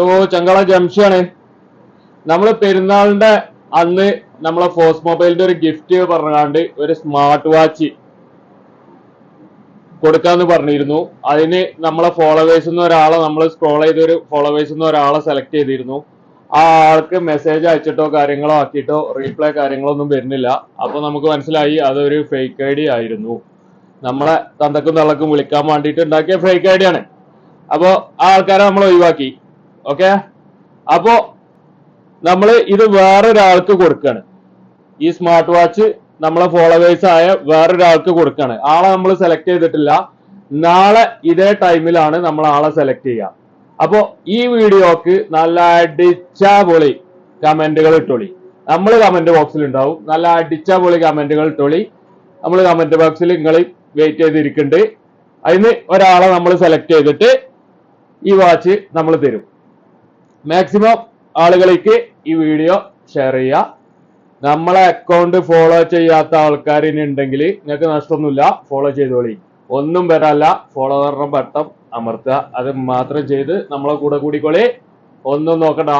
ഓ ചങ്കള ജംഷാണ്. നമ്മൾ പെരുന്നാളിന്റെ അന്ന് നമ്മളെ ഫോസ് മൊബൈലിന്റെ ഒരു ഗിഫ്റ്റ് പറഞ്ഞാണ്ട് ഒരു സ്മാർട്ട് വാച്ച് കൊടുക്കാന്ന് പറഞ്ഞിരുന്നു. അതിന് നമ്മളെ ഫോളോവേഴ്സ് ഒരാളെ നമ്മൾ സ്ക്രോൾ ചെയ്ത ഒരു ഫോളോവേഴ്സ് ഒരാളെ സെലക്ട് ചെയ്തിരുന്നു. ആ ആൾക്ക് മെസ്സേജ് അയച്ചിട്ടോ കാര്യങ്ങളോ ആക്കിയിട്ടോ റീപ്ലൈ കാര്യങ്ങളോ ഒന്നും വരുന്നില്ല. അപ്പൊ നമുക്ക് മനസ്സിലായി അതൊരു ഫേക്ക് ഐ ഡി ആയിരുന്നു. നമ്മളെ തന്തക്കും തള്ളക്കും വിളിക്കാൻ വേണ്ടിയിട്ട് ഉണ്ടാക്കിയ ഫേക്ക് ഐ ഡി ആണ്. അപ്പോ ആ ആൾക്കാരെ നമ്മൾ ഒഴിവാക്കി. ഓക്കെ? അപ്പോ നമ്മൾ ഇത് വേറൊരാൾക്ക് കൊടുക്കാണ്. ഈ സ്മാർട്ട് വാച്ച് നമ്മളെ ഫോളോവേഴ്സ് ആയ വേറൊരാൾക്ക് കൊടുക്കാണ്. ആളെ നമ്മൾ സെലക്ട് ചെയ്തിട്ടില്ല. നാളെ ഇതേ ടൈമിലാണ് നമ്മൾ ആളെ സെലക്ട് ചെയ്യുക. അപ്പോ ഈ വീഡിയോക്ക് നല്ല അടിച്ച പൊളി കമന്റുകൾ ഇട്ടോളി. നമ്മൾ കമന്റ് ബോക്സിൽ ഉണ്ടാവും നല്ല അടിച്ച പൊളി കമന്റുകൾ ഇട്ടോളി. നമ്മൾ കമന്റ് ബോക്സിൽ നിങ്ങൾ വെയിറ്റ് ചെയ്തിരിക്കുന്നുണ്ട് അതിന് ഒരാളെ നമ്മൾ സെലക്ട് ചെയ്തിട്ട് ഈ വാച്ച് നമ്മൾ തരും. മാക്സിമം ആളുകളിലേക്ക് ഈ വീഡിയോ ഷെയർ ചെയ്യുക. നമ്മളെ അക്കൗണ്ട് ഫോളോ ചെയ്യാത്ത ആൾക്കാർ ഇനി ഉണ്ടെങ്കിൽ നിങ്ങൾക്ക് നഷ്ടമൊന്നുമില്ല. ഫോളോ ചെയ്തോളി. ഒന്നും വരല്ല. ഫോളോവറിന്റെ ബട്ടം അമർത്തുക. അത് മാത്രം ചെയ്ത് നമ്മളെ കൂടെ കൂടിക്കോളി. ഒന്നും നോക്കണ്ട.